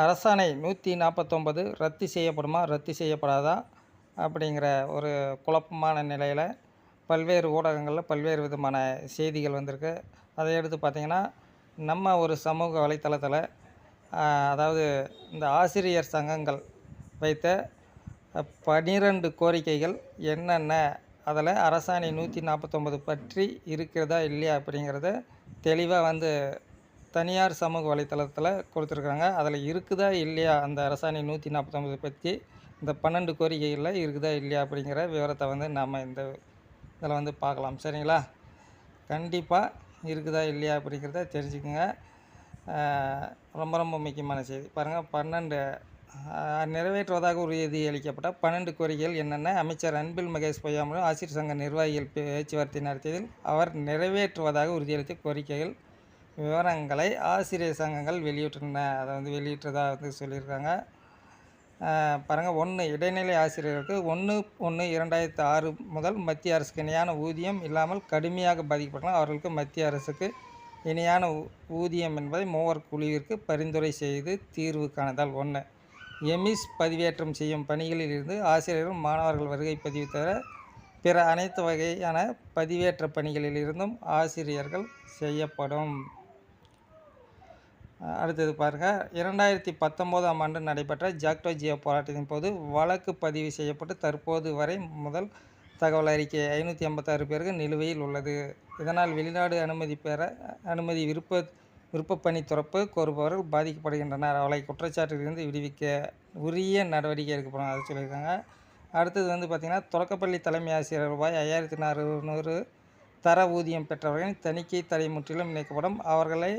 அரசாணை நூற்றி நாற்பத்தொம்பது ரத்து செய்யப்படுமா ரத்து செய்யப்படாதா? அப்படிங்கிற ஒரு குழப்பமான நிலையில் பல்வேறு ஊடகங்களில் பல்வேறு விதமான செய்திகள் வந்திருக்கு. அதை எடுத்து பார்த்திங்கன்னா நம்ம ஒரு சமூக வலைத்தளத்தில் அதாவது இந்த ஆசிரியர் சங்கங்கள் வைத்த பனிரெண்டு கோரிக்கைகள் என்னென்ன? அதில் அரசாணை நூற்றி நாற்பத்தொம்பது பற்றி இருக்கிறதா இல்லையா அப்படிங்கிறத தெளிவாக வந்து தனியார் சமூக வலைத்தளத்தில் கொடுத்துருக்காங்க அதில் இருக்குதா இல்லையா? அந்த அரசாணை நூற்றி நாற்பத்தொம்பது பற்றி இந்த பன்னெண்டு கோரிக்கைகளில் இருக்குதா இல்லையா அப்படிங்கிற விவரத்தை வந்து நாம் இந்த இதில் வந்து பார்க்கலாம். சரிங்களா? கண்டிப்பாக இருக்குதா இல்லையா அப்படிங்கிறத தெரிஞ்சுக்கோங்க. ரொம்ப ரொம்ப முக்கியமான செய்தி. பாருங்கள் பன்னெண்டு நிறைவேற்றுவதாக உறுதி அளிக்கப்பட்ட பன்னெண்டு கோரிக்கைகள் என்னென்ன? அமைச்சர் அன்பில் மகேஷ் பொய்யாமலும் ஆசிரியர் சங்க நிர்வாகிகள் பேச்சுவார்த்தை நடத்தியதில் அவர் நிறைவேற்றுவதாக உறுதியளித்த கோரிக்கைகள் விவரங்களை ஆசிரியர் சங்கங்கள் வெளியிட்டுள்ளன. அதை வந்து வெளியிட்டதாக வந்து சொல்லியிருக்காங்க. பாருங்கள் ஒன்று இடைநிலை ஆசிரியர்களுக்கு ஒன்று ஒன்று இரண்டாயிரத்து ஆறு முதல் மத்திய அரசுக்கு இணையான ஊதியம் இல்லாமல் கடுமையாக பாதிக்கப்படலாம் அவர்களுக்கு மத்திய அரசுக்கு இணையான ஊ- ஊதியம் என்பதை மூவர் குழுவிற்கு பரிந்துரை செய்து தீர்வு காணுதல் ஒன்று எமிஸ் பதிவேற்றம் செய்யும் பணிகளில் இருந்து ஆசிரியர்கள் மாணவர்கள் வருகை பதிவு தவிர பிற அனைத்து வகையான பதிவேற்ற பணிகளில் இருந்தும் ஆசிரியர்கள் செய்யப்படும். அடுத்தது பாருங்கள் இரண்டாயிரத்தி பத்தொம்போதாம் ஆண்டு நடைபெற்ற ஜாக்டோ ஜியோ போராட்டத்தின் போது வழக்கு பதிவு செய்யப்பட்டு தற்போது வரை முதல் தகவல் அறிக்கை ஐநூற்றி ஐம்பத்தாறு பேருக்கு நிலுவையில் உள்ளது. இதனால் வெளிநாடு அனுமதி பெற அனுமதி விருப்ப விருப்பப்பணி துறப்பு கோருபவர்கள் பாதிக்கப்படுகின்றனர். அவளை குற்றச்சாட்டிலிருந்து விடுவிக்க உரிய நடவடிக்கை எடுக்கப்படும் அதை சொல்லியிருக்காங்க. அடுத்தது வந்து பார்த்திங்கன்னா தொடக்கப்பள்ளி தலைமை ஆசிரியர் ரூபாய் ஐயாயிரத்தி நானூறு தர ஊதியம் பெற்றவர்களின் தணிக்கை தடை முற்றிலும் இணைக்கப்படும். அவர்களை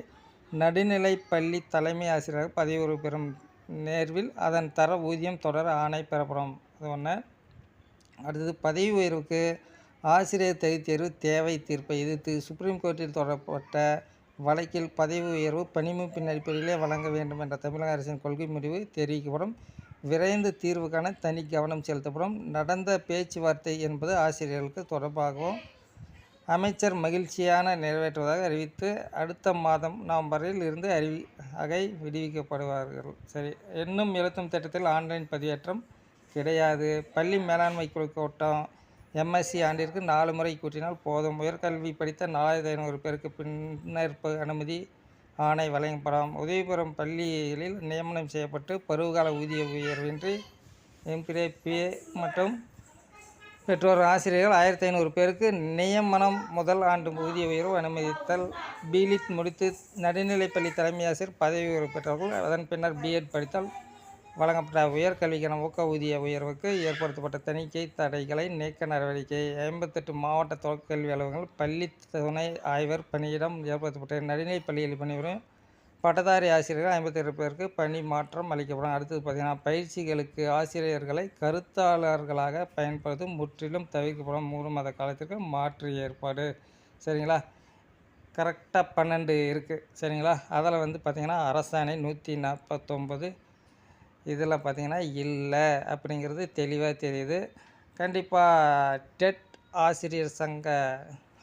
நடுநிலை பள்ளி தலைமை ஆசிரியராக பதவி உயர்வு பெறும் நேர்வில் அதன் தர ஊதியம் தொடர ஆணை பெறப்படும். அது ஒன்று அடுத்தது பதவி உயர்வுக்கு ஆசிரியர் தகுதி தேர்வு தேவை தீர்ப்பை எதிர்த்து சுப்ரீம் கோர்ட்டில் தொடரப்பட்ட வழக்கில் பதவி உயர்வு பணிமூப்பின் அடிப்படையிலே வழங்க வேண்டும் என்ற தமிழக அரசின் கொள்கை முடிவு தெரிவிக்கப்படும். விரைந்து தீர்வு காண தனி கவனம் செலுத்தப்படும். நடந்த பேச்சுவார்த்தை என்பது ஆசிரியர்களுக்கு தொடர்பாகவும் அமைச்சர் மகிழ்ச்சியான நிறைவேற்றுவதாக அறிவித்து அடுத்த மாதம் நவம்பரில் இருந்து அறிவி அகை விடுவிக்கப்படுவார்கள். சரி இன்னும் எழுத்தும் திட்டத்தில் ஆன்லைன் பதிவேற்றம் கிடையாது. பள்ளி மேலாண்மை குழு கூட்டம் எம்எஸ்சி ஆண்டிற்கு நாலு முறை கூட்டினால் போதும். உயர்கல்வி படித்த நாலாயிரத்தி ஐநூறு பேருக்கு பின்னர் அனுமதி ஆணை வழங்கப்படும். உதவிபுரம் பள்ளிகளில் நியமனம் செய்யப்பட்டு பருவகால ஊதிய உயர்வின்றி எம்பிஏ மற்றும் பெற்றோர் ஆசிரியர்கள் ஆயிரத்தி ஐநூறு பேருக்கு நியமனம் முதல் ஆண்டு ஊதிய உயர்வு அனுமதித்தல். பிலிட் முடித்து நடுநிலைப்பள்ளி தலைமை ஆசிரியர் பதவி உயர்வு பெற்றவர்கள் அதன் பின்னர் பிஎட் படித்தால். வழங்கப்பட்ட உயர்கல்விக்கான ஊக்க ஊதிய உயர்வுக்கு ஏற்படுத்தப்பட்ட தணிக்கை தடைகளை நீக்க நடவடிக்கை. ஐம்பத்தெட்டு மாவட்ட தொடக்கல்வி அலுவலகங்கள் பள்ளி துணை ஆய்வர் பணியிடம் ஏற்படுத்தப்பட்ட நடுநிலைப் பள்ளிகளில் பணிபுரியும் பட்டதாரி ஆசிரியர்கள் ஐம்பத்தெட்டு பேருக்கு பணி மாற்றம் அளிக்கப்படும். அடுத்தது பார்த்திங்கன்னா பயிற்சிகளுக்கு ஆசிரியர்களை கருத்தாளர்களாக பயன்படுத்தும் முற்றிலும் தவிர்க்கப்படும் மூணு மாத காலத்திற்கு மாற்று ஏற்பாடு. சரிங்களா? கரெக்டாக பன்னெண்டு இருக்குது சரிங்களா? அதில் வந்து பார்த்திங்கன்னா அரசாணை நூற்றி நாற்பத்தொம்பது இதில் பார்த்திங்கன்னா இல்லை அப்படிங்கிறது தெளிவாக தெரியுது. கண்டிப்பாக டெட் ஆசிரியர் சங்க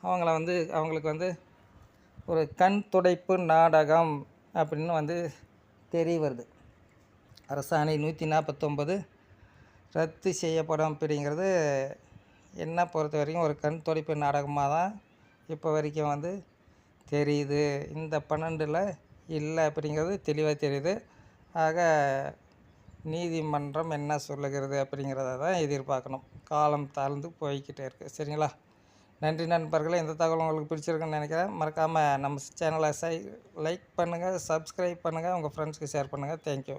அவங்கள வந்து அவங்களுக்கு வந்து ஒரு கண் துடைப்பு நாடகம் அப்படின்னு வந்து தெரிய வருது. அரசாணை நூற்றி நாற்பத்தொம்பது ரத்து செய்யப்படும் அப்படிங்கிறது என்ன பொறுத்த வரைக்கும் ஒரு கண் துடைப்பு நாடகமாக தான் இப்போ வரைக்கும் வந்து தெரியுது. இந்த பன்னெண்டில் இல்லை அப்படிங்கிறது தெளிவாக தெரியுது. ஆக நீதிமன்றம் என்ன சொல்லுகிறது அப்படிங்கிறத தான் எதிர்பார்க்கணும். காலம் தாழ்ந்து போய்கிட்டே இருக்குது சரிங்களா? நன்றி நண்பர்களே இந்த தகவல் உங்களுக்கு பிடிச்சிருக்குன்னு நினைக்கிறேன். மறக்காமல் நம்ம சேனலை சை லைக் பண்ணுங்கள் சப்ஸ்கிரைப் பண்ணுங்கள் உங்கள் ஃப்ரெண்ட்ஸ்க்கு ஷேர் பண்ணுங்கள் தேங்க்யூ